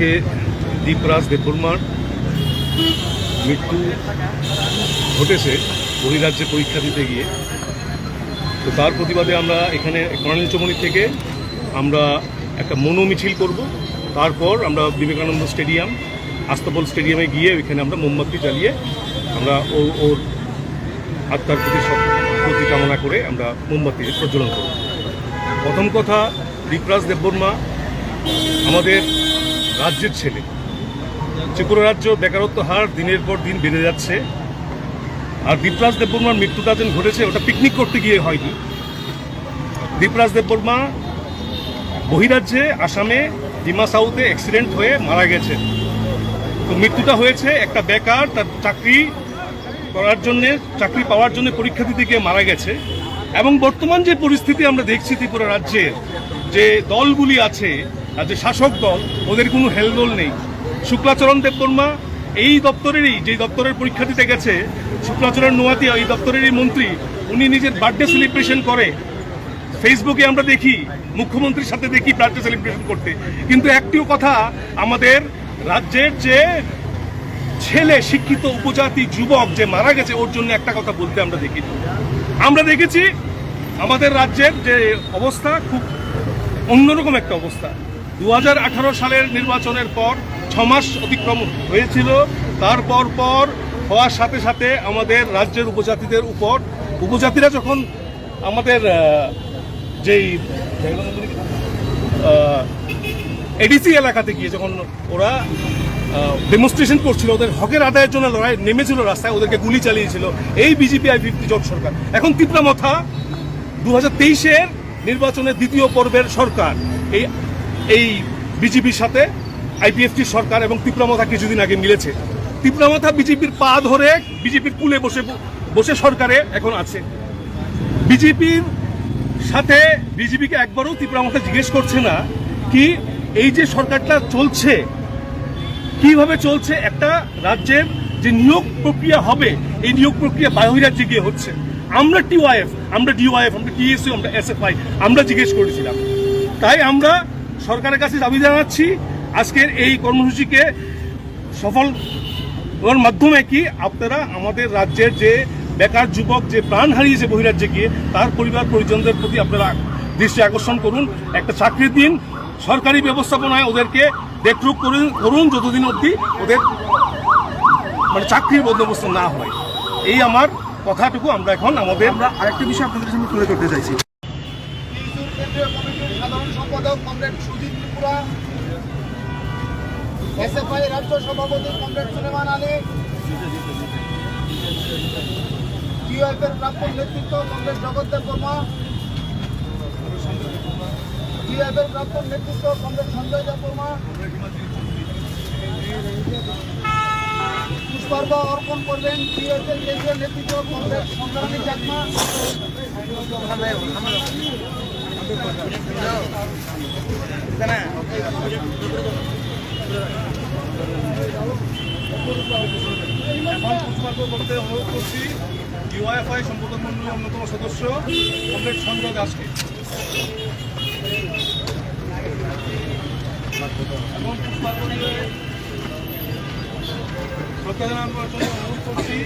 আজকে দীপরাজ দেববর্মার মৃত্যু ঘটেছে বহিরাজ্যে পরীক্ষা দিতে গিয়ে। তো তার প্রতিবাদে আমরা এখানে কর্নেল চমনি থেকে আমরা একটা মনো মিছিল করব। তারপর আমরা বিবেকানন্দ স্টেডিয়াম, আস্তাবল স্টেডিয়ামে গিয়ে ওইখানে আমরা মোমবাতি জ্বালিয়ে আমরা ও, ওর আত্মার প্রতি প্রতি কামনা করে আমরা মোমবাতি প্রজ্বলন করব। প্রথম কথা, দীপরাজ দেববর্মা, আমাদের রাজ্যের ছেলে। ত্রিপুরা রাজ্য বেকারত্ব হার দিনের পর দিন বেড়ে যাচ্ছে। আর দীপরাজ দেববর্মার মৃত্যুটা যেন ঘটেছে, ওটা পিকনিক করতে গিয়ে হয়নি। দীপরাজ দেববর্মা বহিরাজ্যে আসামে ডিমা সাউথে অ্যাক্সিডেন্ট হয়ে মারা গেছে তো মৃত্যুটা হয়েছে একটা বেকার, তার চাকরি করার জন্য, চাকরি পাওয়ার জন্য পরীক্ষা দিতে গিয়ে মারা গেছে। এবং বর্তমান যে পরিস্থিতি আমরা দেখছি ত্রিপুরা রাজ্যের, যে দলগুলি আছে যে শাসক দল, ওদের কোনো হেলদোল নেই। শুক্লাচরণ দেববর্মা, এই দপ্তরেরই যে দপ্তরের পরীক্ষা দিতে গেছে, শুক্লাচরণ নোয়াতিয়া, এই দপ্তরেরই মন্ত্রী, উনি নিজের বার্থডে সেলিব্রেশন করে। ফেসবুকে আমরা দেখি, মুখ্যমন্ত্রীর সাথে দেখি বার্থডে সেলিব্রেশন করতে। কিন্তু একটিও কথা, আমাদের রাজ্যের যে ছেলে, শিক্ষিত, উপজাতি যুবক যে মারা গেছে, ওর জন্য একটা কথা বলতে আমরা দেখি। আমরা দেখেছি, আমাদের রাজ্যের যে অবস্থা খুব অন্যরকম একটা অবস্থা। দু হাজার আঠারো সালের নির্বাচনের পর ছ মাস অতিক্রম হয়েছিল। তারপর পর হওয়ার সাথে সাথে আমাদের রাজ্যের উপজাতিদের উপর, উপজাতিরা যখন আমাদের যেই এডিসি এলাকাতে গিয়ে যখন ওরা ডেমনস্ট্রেশন করছিল, ওদের হকের আদায়ের জন্য লড়াই নেমেছিল রাস্তায়, ওদেরকে গুলি চালিয়েছিল। এই বিজেপি আই ফিফটি জোট সরকার। এখন তিপ্রা মথা দু হাজার তেইশের নির্বাচনের দ্বিতীয় পর্বের সরকার, এই এই বিজেপির সাথে আইপিএফটি সরকার এবং তিপ্রামথা কিছুদিন আগে মিলেছে। তিপ্রামথা বিজেপির পা ধরে বিজেপির কুলে বসে বসে সরকারে এখন আছে। বিজেপির সাথে বিজেপিকে একবারও তিপ্রামথা জিজ্ঞেস করছে না কি এই যে সরকারটা চলছে, কীভাবে চলছে, একটা রাজ্যের যে নিয়োগ প্রক্রিয়া হবে, এই নিয়োগ প্রক্রিয়া বাহিরাজ্যে গিয়ে হচ্ছে। আমরা টিওয়াইএফ আমরা ডিওয়াইএফ আমরা টিএসইউ আমরা এসএফআই আমরা জিজ্ঞেস করেছিলাম। তাই আমরা সরকারের কাছে দাবি জানাচ্ছি, আজকের এই কর্মসূচিকে সফল মাধ্যমে কি আপনারা আমাদের রাজ্যের যে বেকার যুবক, যে প্রাণ হারিয়েছে বহিরাজ্যে গিয়ে তার পরিবার, পরিজনদের প্রতি আপনারা দৃষ্টি আকর্ষণ করুন, একটা চাকরি দিন, সরকারি ব্যবস্থাপনায় ওদেরকে দেখরুক করুন করুন যতদিন অবধি ওদের মানে চাকরির বন্দোবস্ত না হয়। এই আমার কথাটুকু আমরা এখন আমাদের আমরা আরেকটা বিষয় আপনাদের সামনে তুলে ধরতে চাইছি বিজেপির কেন্দ্রীয় কমিটির সাধারণ সম্পাদক কমরেড সুদীপ ত্রিপুরা, এসএফআই রাজ্য সভাপতি কমরেড সুলেমান আলী টিউএফের প্রাক্তন নেতৃত্ব কমরেড জগদ্দেব বর্মা টিউএফের প্রাক্তন নেতৃত্ব কমরেড সঞ্জয় দেব বর্মা, পুষ্পার্ঘ অর্পণ করবেন টিউএফের কেন্দ্রীয় নেতৃত্ব কমরেড সংগ্রামী চাকমা এখন পুষ্পার্ঘ করতে অনুরোধ করছি ইউআইএফআই সম্পাদক মন্ডলীর অন্যতম সদস্য কমরেড সঞ্জয় দাসকে। এখন পুষ্পার্ঘ শ্রদ্ধা জানানোর জন্য অনুরোধ করছি,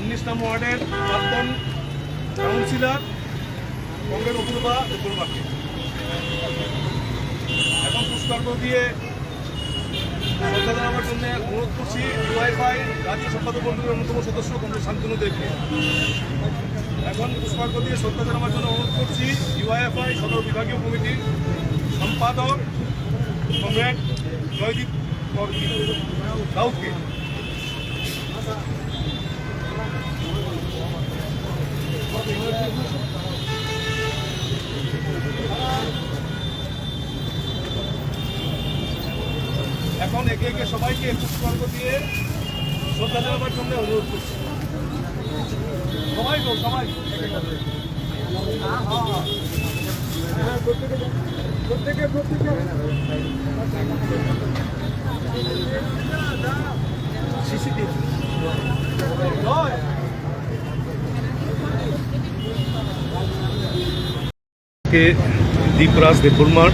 উনিশ নম্বর ওয়ার্ডের প্রাক্তন কাউন্সিলর কমরেড অপূর্বা অপূর্বাকে এখন পুষ্পার্ঘ দিয়ে শ্রদ্ধা জন্য অনুরোধ করছি ইউআইফাই রাজ্য সম্পাদক মন্ডলীর অন্যতম সদস্য কমরেড শান্তনু দেবকে। এখন পুষ্পার্ঘ দিয়ে শ্রদ্ধা জানাবার জন্য অনুরোধ করছি ইউআইএফআই সদর বিভাগীয় কমিটির সম্পাদক কমরেড জয়দীপ রাউতকে এখন একে একে সবাইকে পুষ্পার্ঘ দিয়ে শ্রদ্ধা জানাবার জন্য অনুরোধ করছি সবাই গো, সবাই। প্রত্যেকে প্রত্যেকে জয় কে দীপরাজ দেববর্মার